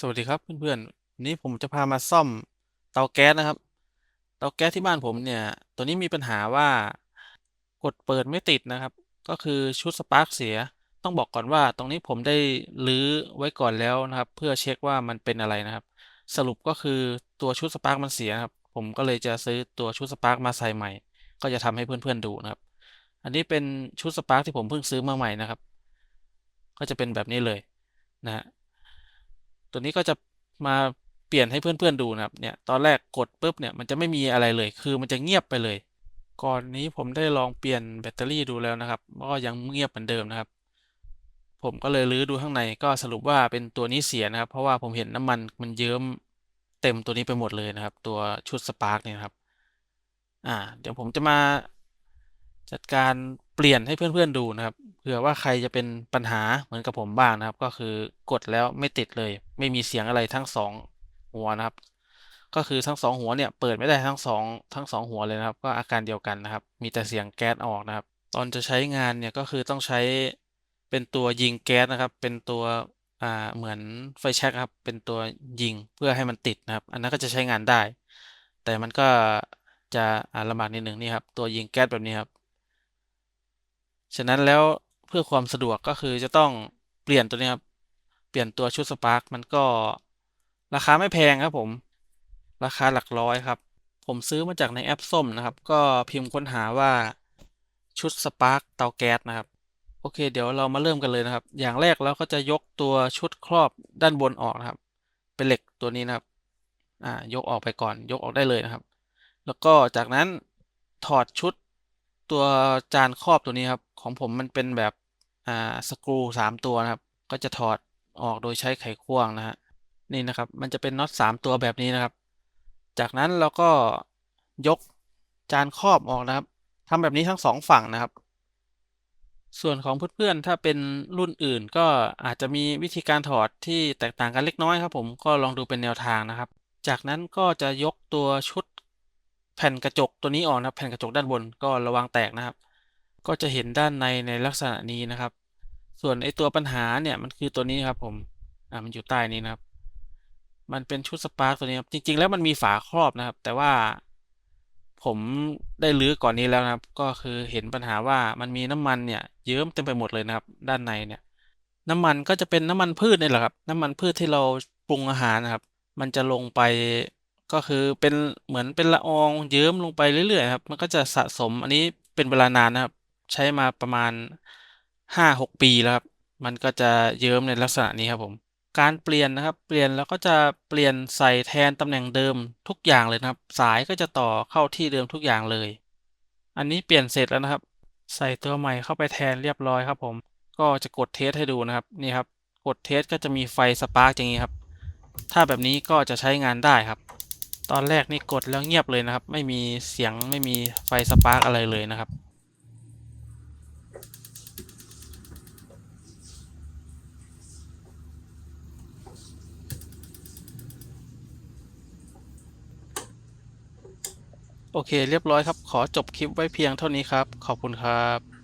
สวัสดีครับเพื่อนๆวันนี้ผมจะพามาซ่อมเตาแก๊สนะครับ เตาแก๊สที่บ้านผมเนี่ย ตัวนี้มีปัญหาว่ากดเปิดไม่ติดนะครับ ก็คือชุดสปาร์กเสีย ต้องบอกก่อนว่าตรงนี้ผมได้รื้อไว้ก่อนแล้วนะครับ เพื่อเช็คว่ามันเป็นอะไรนะครับ สรุปก็คือตัวชุดสปาร์กมันเสียครับ ผมก็เลยจะซื้อตัวชุดสปาร์กมาใส่ใหม่ ก็จะทำให้เพื่อนๆดูนะครับ อันนี้เป็นชุดสปาร์กที่ผมเพิ่งซื้อมาใหม่นะครับ ก็จะเป็นแบบนี้เลยนะฮะ ตัวนี้ก็จะมาเปลี่ยนให้เพื่อนๆดูนะครับเนี่ยตอนแรกกดปุ๊บเนี่ยมันจะไม่มีอะไรเลย คือมันจะเงียบไปเลย ก่อนนี้ผมได้ลองเปลี่ยนแบตเตอรี่ดูแล้วนะครับก็ยังเงียบเหมือนเดิมนะครับ ผมก็เลยรื้อดูข้างในก็สรุปว่าเป็นตัวนี้เสียนะครับ เพราะว่าผมเห็นน้ำมันมันเยิ้มเต็มตัวนี้ไปหมดเลยนะครับ ตัวชุดสปาร์กเนี่ยครับอ่าเดี๋ยวผมจะมาจัดการเปลี่ยนให้เพื่อนๆดูนะครับ ผื่อว่าใครจะเป็นปัญหาเหมือนกับผมบ้างนะครับ ก็คือกดแล้วไม่ติดเลย ไม่มีเสียงอะไรทั้งสองหัวนะครับ ก็คือทั้งสองหัวเนี่ยเปิดไม่ได้ทั้งสองทั้งสองหัวเลยนะครับ ก็อาการเดียวกันนะครับ มีแต่เสียงแก๊สออกนะครับ ตอนจะใช้งานเนี่ยก็คือต้องใช้เป็นตัวยิงแก๊สนะครับ เป็นตัวอ่าเหมือนไฟแช็กครับ เป็นตัวยิงเพื่อให้มันติดนะครับ อันนั้นก็จะใช้งานได้ แต่มันก็จะอ่าลำบากนิดหนึ่งนี่ครับตัวยิงแก๊สแบบนี้ครับฉะนั้นแล้ว เพื่อความสะดวกก็คือจะต้องเปลี่ยนตัวนี้ครับ เปลี่ยนตัวชุดสปาร์กมันก็ราคาไม่แพงครับผม ราคาหลักร้อยครับ ผมซื้อมาจากในแอปส้มนะครับ ก็พิมพ์ค้นหาว่าชุดสปาร์กเตาแก๊สนะครับ โอเค เดี๋ยวเรามาเริ่มกันเลยนะครับ อย่างแรกเราก็จะยกตัวชุดครอบด้านบนออกนะครับ เป็นเหล็กตัวนี้นะครับ อ่า ยกออกไปก่อน ยกออกได้เลยนะครับ แล้วก็จากนั้นถอดชุด ตัวจานครอบตัวนี้ครับ ของผมมันเป็นแบบอ่าสกรูสามตัวนะครับ ก็จะถอดออกโดยใช้ไขควงนะฮะนี่นะครับมันจะเป็นน็อตสามตัวแบบนี้นะครับ จากนั้นเราก็ยกจานครอบออกนะครับทำแบบนี้ทั้งสองฝั่งนะครับ ส่วนของเพื่อนๆถ้าเป็นรุ่นอื่นก็อาจจะมีวิธีการถอดที่แตกต่างกันเล็กน้อยครับ ผมก็ลองดูเป็นแนวทางนะครับ จากนั้นก็จะยกตัวชุด แผ่นกระจกตัวนี้ออกนะครับ แผ่นกระจกด้านบนก็ระวังแตกนะครับ ก็จะเห็นด้านในในลักษณะนี้นะครับ ส่วนไอตัวปัญหาเนี่ยมันคือตัวนี้ครับผมอ่ามันอยู่ใต้นี้นะครับ มันเป็นชุดสปาร์กตัวนี้ครับจริง ๆ แล้วมันมีฝาครอบนะครับ แต่ว่าผมได้รื้อก่อนนี้แล้วนะครับ ก็คือเห็นปัญหาว่ามันมีน้ำมันเนี่ยเยิ้มเต็มไปหมดเลยนะครับ ด้านในเนี่ย น้ำมันก็จะเป็นน้ำมันพืชนี่แหละครับ น้ำมันพืชที่เราปรุงอาหารนะครับ มันจะลงไป ก็คือเป็นเหมือนเป็นละอองเยิ้มลงไปเรื่อยๆครับ มันก็จะสะสมอันนี้เป็นเวลานานนะครับ ใช้มาประมาณห้าหกปีแล้วครับมันก็จะเยิ้มในลักษณะนี้ครับผม การเปลี่ยนนะครับ เปลี่ยนแล้วก็จะเปลี่ยนใส่แทนตำแหน่งเดิมทุกอย่างเลยนะครับ สายก็จะต่อเข้าที่เดิมทุกอย่างเลย อันนี้เปลี่ยนเสร็จแล้วนะครับ ใส่ตัวใหม่เข้าไปแทนเรียบร้อยครับผม ก็จะกดเทสให้ดูนะครับนี่ครับ กดเทสก็จะมีไฟสปาร์กอย่างนี้ครับ ถ้าแบบนี้ก็จะใช้งานได้ครับ ตอนแรกนี่กดแล้วเงียบเลยนะครับ ไม่มีเสียงไม่มีไฟสปาร์กอะไรเลยนะครับ โอเคเรียบร้อยครับ ขอจบคลิปไว้เพียงเท่านี้ครับ ขอบคุณครับ